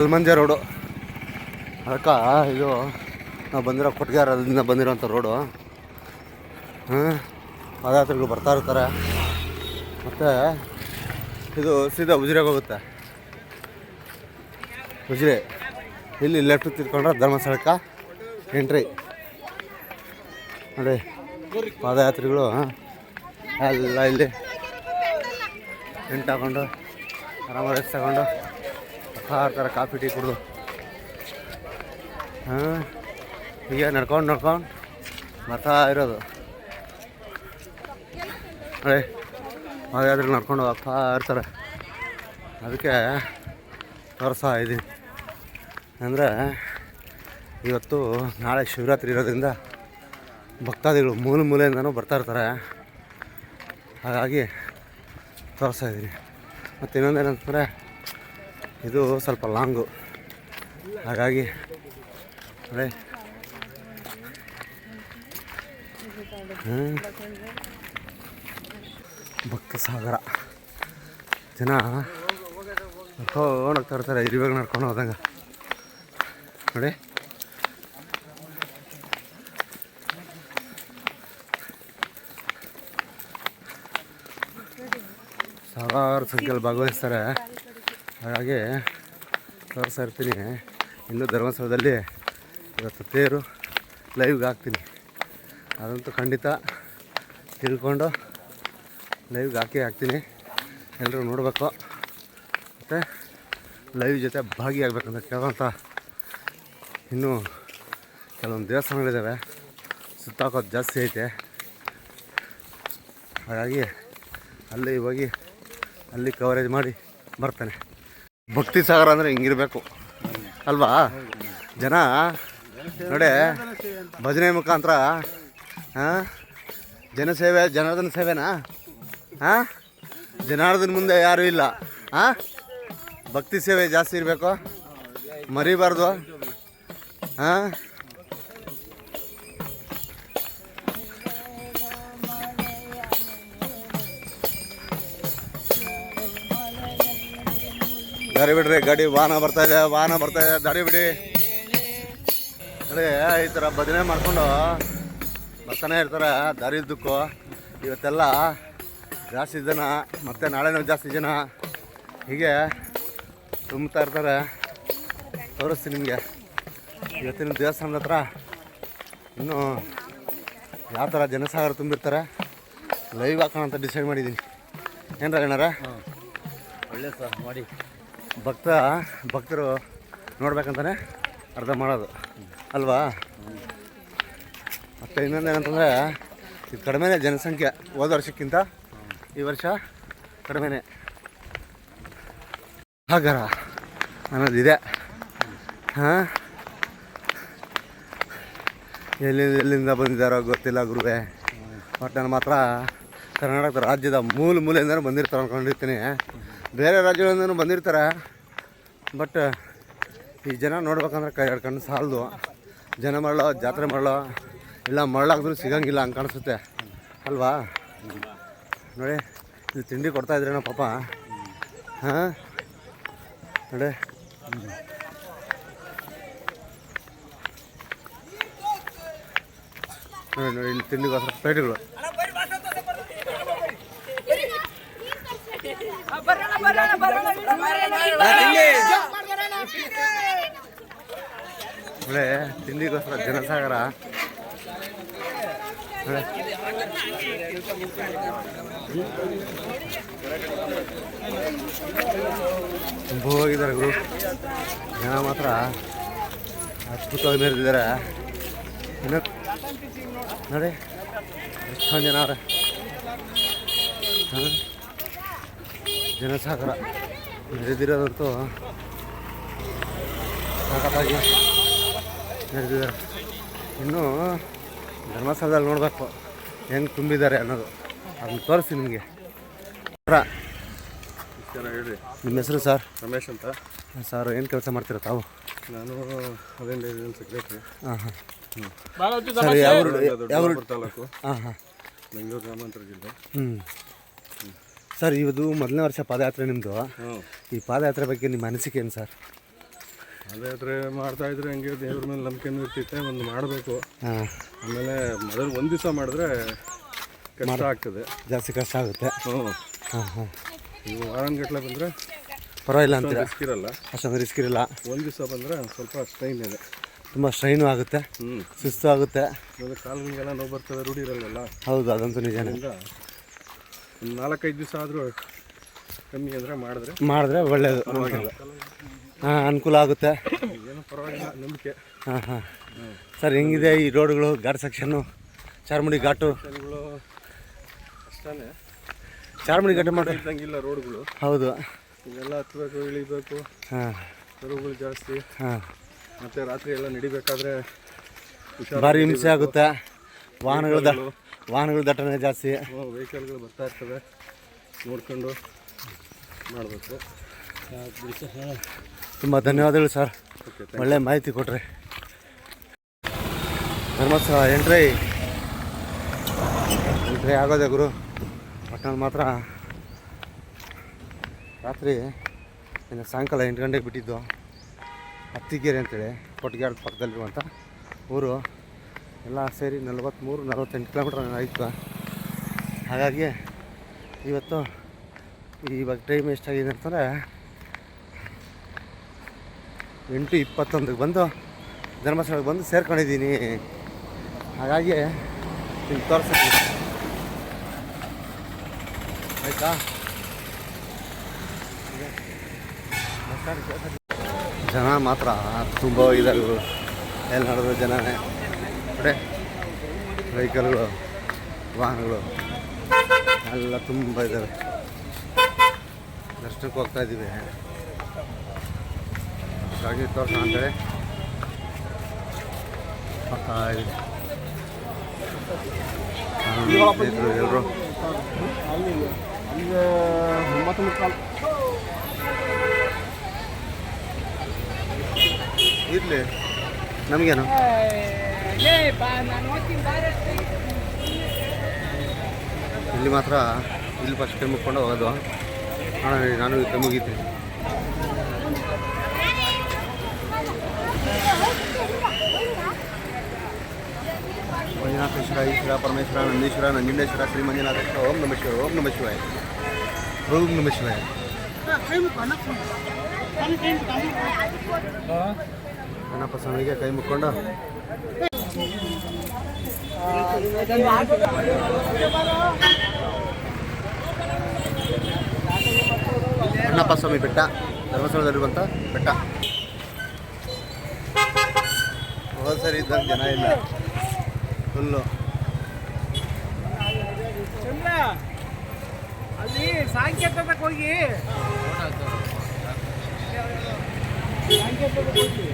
ಹಲ್ಮಂಜೆ road. ಅದಕ್ಕೆ ಇದು ನಾವು ಬಂದಿರೋ ಕೊಟ್ಗಾರದಿಂದ ಬಂದಿರೋಂಥ ರೋಡು. ಹಾಂ ಪಾದಯಾತ್ರಿಗಳು ಬರ್ತಾ ಇರ್ತಾರೆ. ಮತ್ತು ಇದು ಸೀದಾ ಉಜಿರೆಗೆ ಹೋಗುತ್ತೆ. ಉಜಿರೆ. ಇಲ್ಲಿ ಲೆಫ್ಟ್ ತಿರ್ಕೊಂಡ್ರೆ ಧರ್ಮಸ್ಥಳಕ್ಕೆ ಎಂಟ್ರಿ ನೋಡಿ, ಪಾದಯಾತ್ರಿಗಳು ಎಲ್ಲ ಇಲ್ಲಿ. ಎಂಟು ಹಾಕೊಂಡು ಆರಾಮ ರೆಸ್ಟ್ ತಗೊಂಡು. ಇರ್ತಾರೆ ಕಾಫಿ, ಟೀ ಕುಡಿದು. ಹಾಂ ಈಗ ನಡ್ಕೊಂಡು ನಡ್ಕೊಂಡು ಬರ್ತಾ ಇರೋದು. ಅದೇ ಹಾಗಾದ್ರೆ ನಡ್ಕೊಂಡು ಹೋಗ್ತಾ ಇರ್ತಾರೆ. ಅದಕ್ಕೆ ತೋರಿಸ್ತಾ ಇದ್ದೀನಿ. ಅಂದರೆ ಇವತ್ತು ನಾಳೆ ಶಿವರಾತ್ರಿ ಇರೋದ್ರಿಂದ ಭಕ್ತಾದಿಗಳು ಮೂಲೆ ಮೂಲೆಯಿಂದನೂ ಬರ್ತಾ ಇರ್ತಾರೆ. ಹಾಗಾಗಿ ತೋರಿಸ್ತಾ ಇದ್ದೀನಿ. ಮತ್ತು ಇನ್ನೊಂದೇನಂತಂದರೆ ಇದು ಸ್ವಲ್ಪ ಲಾಂಗು. ಹಾಗಾಗಿ ಅದೇ. ಭಕ್ತ ಸಾಗರ. ಜನ ನಡ್ಕೊಂಡು ಇರ್ತಾರೆ, ಇರುವಾಗ ನಡ್ಕೊಂಡು ಹೋದಂಗೆ. ನೋಡಿ. ಸಾವಿರಾರು ಸಂಖ್ಯೆಯಲ್ಲಿ ಭಾಗವಹಿಸ್ತಾರೆ. ಹಾಗಾಗಿ ತೋರಿಸ್ತಾ ಇರ್ತೀನಿ. ಇನ್ನೂ ಧರ್ಮಸ್ಥಳದಲ್ಲಿ ಇವತ್ತು ತೇರು ಲೈವ್ಗೆ ಹಾಕ್ತೀನಿ. ಅದಂತೂ ಖಂಡಿತ ತಿಳ್ಕೊಂಡು ಲೈವ್ಗೆ ಹಾಕಿ ಹಾಕ್ತೀನಿ. ಎಲ್ಲರೂ ನೋಡಬೇಕು. ಮತ್ತು ಲೈವ್ ಜೊತೆ ಭಾಗಿಯಾಗಬೇಕಂತ ಕೇಳೋಂಥ ಇನ್ನೂ ಕೆಲವೊಂದು ದೇವಸ್ಥಾನಗಳಿದ್ದಾವೆ ಸುತ್ತಾಕೋದು ಜಾಸ್ತಿ ಐತೆ. ಹಾಗಾಗಿ ಅಲ್ಲಿ ಹೋಗಿ ಅಲ್ಲಿ ಕವರೇಜ್ ಮಾಡಿ ಬರ್ತಾನೆ. ಭಕ್ತಿ ಸಾಗರ ಅಂದರೆ ಹಿಂಗಿರಬೇಕು. ಅಲ್ವಾ? ಜನ, ನೋಡಿ, ಭಜನೆ ಮುಖಾಂತರ ಹಾಂ ಜನಸೇವೆ, ಜನಾರ್ದನ ಸೇವೆನಾ? ಹಾಂ ಜನಾರ್ದನ ಮುಂದೆ ಯಾರೂ ಇಲ್ಲ. ಹಾಂ ಭಕ್ತಿ ಸೇವೆ ಜಾಸ್ತಿ ಇರಬೇಕು. ಮರಿಬಾರ್ದು. ಹಾಂ ದಾರಿ ಬಿಡ್ರಿ ಗಾಡಿ ವಾಹನ ಬರ್ತಾ ಇದೆ, ವಾಹನ ಬರ್ತಾ ಇದೆ ದಾರಿ ಬಿಡಿ ಅದೇ ಈ ಥರ ಬದನೆ ಮಾಡಿಕೊಂಡು ಬರ್ತಾನೆ ಇರ್ತಾರೆ ದಾರಿ ಉದ್ದಕ್ಕೂ ಇವತ್ತೆಲ್ಲ ಜಾಸ್ತಿ ಜನ, ಮತ್ತು ನಾಳೆನೂ ಜಾಸ್ತಿ ಜನ ಹೀಗೆ ತುಂಬ್ತಾ ಇರ್ತಾರೆ. ತೋರಿಸ್ತೀನಿ ನಿಮಗೆ. ಇವತ್ತಿನ ದೇವಸ್ಥಾನದ ಹತ್ರ ಇನ್ನೂ ಯಾವ ಥರ ಜನಸಾಗರ ತುಂಬಿರ್ತಾರೆ ಲೈವ್ ಹಾಕೋಣ ಅಂತ ಡಿಸೈಡ್ ಮಾಡಿದ್ದೀನಿ. ಏನಾರ ಏನಾರ ಒಳ್ಳೆ ಸರ್, ಮಾಡಿ. ಭಕ್ತ, ಭಕ್ತರು ನೋಡ್ಬೇಕಂತಾನೆ ಅರ್ಧ ಮಾಡೋದು. ಅಲ್ವಾ? ಮತ್ತೆ ಇನ್ನೊಂದು ಏನಂತಂದರೆ ಇದು ಕಡಿಮೆನೇ ಜನಸಂಖ್ಯೆ ಹೋದ ವರ್ಷಕ್ಕಿಂತ ಈ ವರ್ಷ ಕಡಿಮೆನೇ. ಹಾಗಾರ ಅನ್ನೋದಿದೆ ಹಾಂ? ಎಲ್ಲಿಂದ ಎಲ್ಲಿಂದ ಬಂದಿದ್ದಾರೋ ಗೊತ್ತಿಲ್ಲ ಗುರುವೆ. ಬಟ್ ನಾನು ಮಾತ್ರ ಕರ್ನಾಟಕ ರಾಜ್ಯದ ಮೂಲ ಮೂಲೆಯಿಂದ ಬಂದಿರ್ತಾರೆ ಅಂದ್ಕೊಂಡಿರ್ತೀನಿ ಬೇರೆ ರಾಜ್ಯಗಳಿಂದನೂ ಬಂದಿರ್ತಾರೆ. ಬಟ್ ಈ ಜನ ನೋಡ್ಬೇಕಂದ್ರೆ ಕೈ ಹಿಡ್ಕೊಂಡು ಸಾಲದು. ಜನ ಮಾಡೋ ಜಾತ್ರೆ ಮಾಡೋ ಇಲ್ಲ ಮಾಡಲಾಕಿದ್ರೂ ಸಿಗಂಗಿಲ್ಲ ಹಂಗೆ ಕಾಣಿಸುತ್ತೆ. ಅಲ್ವಾ? ನೋಡಿ, ಇದು ತಿಂಡಿ ಕೊಡ್ತಾ ಇದ್ರೇನೋ ಪಾಪ. ಹಾಂ? ನೋಡಿ. ನೋಡಿ ನೋಡಿ, ಇಲ್ಲಿ ತಿಂಡಿಗೋಸ್ಕರ ಪ್ಲೇಟ್ಗಳು. ಒಳ್ಳೆ ತಿಂಡಿಗೋಸ್ಕರ ಜನಸಾಗರ. ತುಂಬ ಹೋಗಿದ್ದಾರೆ ಗುರು. ಜನ ಮಾತ್ರ ಅದ್ಭುತವಾಗಿ ಮೆರೆದಿದ್ದಾರೆ. ಇನ್ನು ನೋಡಿ ಎಷ್ಟೊಂದು ಜನ ಅವ್ರೆ. ಹಾಂ? ಜನಸಾಗರ ನಡೆದಿರೋದಂತೂ ಸಖತ್ತಾಗಿ ನಡೆದಿದ್ದಾರೆ ಇನ್ನು ಧರ್ಮಸ್ಥಳದಲ್ಲಿ ನೋಡಬೇಕು ಹೆಂಗೆ ತುಂಬಿದ್ದಾರೆ ಅನ್ನೋದು. ಅದನ್ನ ತೋರಿಸಿ ನಿಮಗೆ. ಹೇಳಿ ನಿಮ್ಮ ಹೆಸರು ಸರ್? ರಮೇಶ್ ಅಂತ. ಸರ್ ಏನು ಕೆಲಸ ಮಾಡ್ತೀರ ತಾವು? ನಾನು ಅದೇನು ಸೆಕ್ರೆಟ್ರಿ ಹಾಂ ಹಾಂ. ಸರ್ ಯಾವ ತಾಲೂಕು. ಹಾಂ ಹಾಂ. ಬೆಂಗಳೂರು ಗ್ರಾಮಾಂತರ ಜಿಲ್ಲೆ. ಹ್ಞೂ ಸರ್ ಇವತ್ತು ಮೊದಲನೇ ವರ್ಷ ಪಾದಯಾತ್ರೆ ನಿಮ್ಮದು ಈ ಪಾದಯಾತ್ರೆ ಬಗ್ಗೆ ನಿಮ್ಮ ಅನಿಸಿಕೆ ಏನು ಸರ್? ಪಾದಯಾತ್ರೆ ಮಾಡ್ತಾ ಇದ್ರೆ ಹಂಗೆ ದೇವ್ರ ಮೇಲೆ ನಂಬಿಕೆನೂ ಇರ್ತೈತೆ ಒಂದು ಮಾಡಬೇಕು. ಹಾಂ. ಆಮೇಲೆ ಮೊದಲು ಒಂದು ದಿವಸ ಮಾಡಿದ್ರೆ ಕಷ್ಟ ಆಗ್ತದೆ. ಜಾಸ್ತಿ ಕಷ್ಟ ಆಗುತ್ತೆ. ಹ್ಞೂ ಹಾಂ ಹಾಂ. ನೀವು ಗಟ್ಟಲೆ ಬಂದರೆ ಪರವಾಗಿಲ್ಲ ಅಂತ ರಿಸ್ಕ್ ಇರಲ್ಲ. ಅಷ್ಟೊಂದು ರಿಸ್ಕ್ ಇರಲ್ಲ. ಒಂದು ದಿವಸ ಬಂದರೆ ಸ್ವಲ್ಪ ಸ್ಟ್ರೈನ್ ಇದೆ. ತುಂಬ ಸ್ಟ್ರೈನು ಆಗುತ್ತೆ. ಹ್ಞೂ ಸುಸ್ತು ಆಗುತ್ತೆ. ಕಾಲು ಕಾಲುಗಳಿಗೆಲ್ಲ ನೋವು ಬರ್ತದೆ ರೂಢಿ ಇರಲ್ಲ ಹೌದು ಅದಂತೂ ಅದರಿಂದ ಒಂದು ನಾಲ್ಕೈದು ದಿವಸ ಆದರೂ ಕಮ್ಮಿ ಅಂದರೆ ಮಾಡಿದ್ರೆ ಮಾಡಿದ್ರೆ ಒಳ್ಳೆಯದು ಪರವಾಗಿಲ್ಲ. ಹಾಂ ಅನುಕೂಲ ಆಗುತ್ತೆ. ಏನೋ ಪರವಾಗಿಲ್ಲ ನಂಬಿಕೆ. ಹಾಂ ಹಾಂ. ಸರ್ ಹೆಂಗಿದೆ ಈ ರೋಡ್ಗಳು ಘಾಟ್ ಸೆಕ್ಷನ್ನು? ಚಾರ್ಮುಡಿ ಘಾಟು? ಅಷ್ಟೇ ಚಾರ್ಮುಡಿ ಘಾಟು ಮಾಡಿ ಇದ್ದಂಗಿಲ್ಲ ರೋಡ್ಗಳು. ಹೌದು. ಇವೆಲ್ಲ ಹತ್ಬೇಕು ಇಳಿಬೇಕು. ಹಾಂ. ರೋಡ್ಗಳು ಜಾಸ್ತಿ. ಹಾಂ. ಮತ್ತು ರಾತ್ರಿ ಎಲ್ಲ ನಡಿಬೇಕಾದ್ರೆ ಭಾರಿ ಹಿಂಸೆ ಆಗುತ್ತೆ. ವಾಹನಗಳ ವಾಹನಗಳ ದಟ್ಟಣೆ ಜಾಸ್ತಿ. ವೆಹಿಕಲ್ಗಳು ಬರ್ತಾ ಇರ್ತವೆ. ನೋಡ್ಕೊಂಡು ಮಾಡಬೇಕು. ತುಂಬ ಧನ್ಯವಾದಗಳು ಸರ್. ಒಳ್ಳೆ ಮಾಹಿತಿ ಕೊಟ್ರಿ. ಧರ್ಮಸ್ಥಳ ಎಂಟ್ರಿ. ಎಂಟ್ರಿ ಆಗೋದೆ ಗುರು. ಪಟ್ಟಣ ಮಾತ್ರ ರಾತ್ರಿ ಇನ್ನು ಸಾಯಂಕಾಲ ಎಂಟು ಗಂಟೆಗೆ ಬಿಟ್ಟಿದ್ದು. ಹತ್ತಿಗೆರೆ ಅಂತೇಳಿ ಕೊಟ್ಟಿಗೆ ಪಕ್ಕದಲ್ಲಿರುವಂಥ ಊರು. ಎಲ್ಲ ಸೇರಿ ನಲ್ವತ್ತ್ಮೂರು, ನಲವತ್ತೆಂಟು ಕಿಲೋಮೀಟ್ರ್ ಆಯಿತು. ಹಾಗಾಗಿ ಇವತ್ತು ಇವಾಗ ಟೈಮ್ ಎಷ್ಟಾಗಿದೆ ಅಂತಂದರೆ ಎಂಟು ಇಪ್ಪತ್ತೊಂದಕ್ಕೆ ಬಂದು ಧರ್ಮಸ್ಥಳಕ್ಕೆ ಬಂದು ಸೇರ್ಕೊಂಡಿದ್ದೀನಿ. ಹಾಗಾಗಿ ನಿಮ್ಗೆ ತೋರಿಸ್ತೀನಿ. ಆಯಿತಾ? ಜನ ಮಾತ್ರ ತುಂಬ ಇವರು. ಎಲ್ಲಿ ನಡೆದ್ರು ಜನನೇ. ಕಡೆ ವೆಹಿಕಲ್ಗಳು, ವಾಹನಗಳು ಎಲ್ಲ ತುಂಬ ಇದ್ದಾವೆ ದರ್ಶನಕ್ಕೆ ಹೋಗ್ತಾ ಇದ್ದೀವಿ. ಹಾಗಾಗಿ ತೋರ್ಸೋಣ ಅಂತೇಳಿ ಹೋಗ್ತಾ ಇದ್ದೀವಿ. ಎಲ್ಲರೂ. ಇರಲಿ. ನಮಗೇನು? ಇಲ್ಲಿ ಮಾತ್ರ ಇಲ್ಲಿ ಫಸ್ಟ್ ಟೈಮ್ ಮುಕ್ಕೊಂಡು ಹೋಗೋದು. ಇರಿ, ನಾನು ಕೈ ಮುಗಿತೀನಿ ಮಂಜುನಾಥೇಶ್ವರ ಈಶ್ವರ ಪರಮೇಶ್ವರ ನಂದೀಶ್ವರ ನಂಜುಂಡೇಶ್ವರ ಶ್ರೀ ಮಂಜುನಾಥೇಶ್ವರ ಓಂ ನಮ ಶಿವ ಓಂ ನಮ ಶಿವಾಯ. ಓಂ ನಮ ಶಿವಾಯ. ಅಣ್ಣಪ್ಪ ಸ್ವಾಮಿಗೆ ಕೈ ಮುಕ್ಕೊಂಡು. ಅಣ್ಣಪ್ಪ ಸ್ವಾಮಿ ಬೆಟ್ಟ ಧರ್ಮಸ್ಥಳದಲ್ಲಿರುವಂಥ ಬೆಟ್ಟ. ಹೋದ ಸರಿ ಇದ್ದಾಗ ಜನ ಇಲ್ಲ. ಫುಲ್ಲು ಅಲ್ಲಿ ಸಾಂಕೇತಕ್ಕೆ ಹೋಗಿ. ಸಾಂಕೇತಕ್ಕೆ ಹೋಗಿ.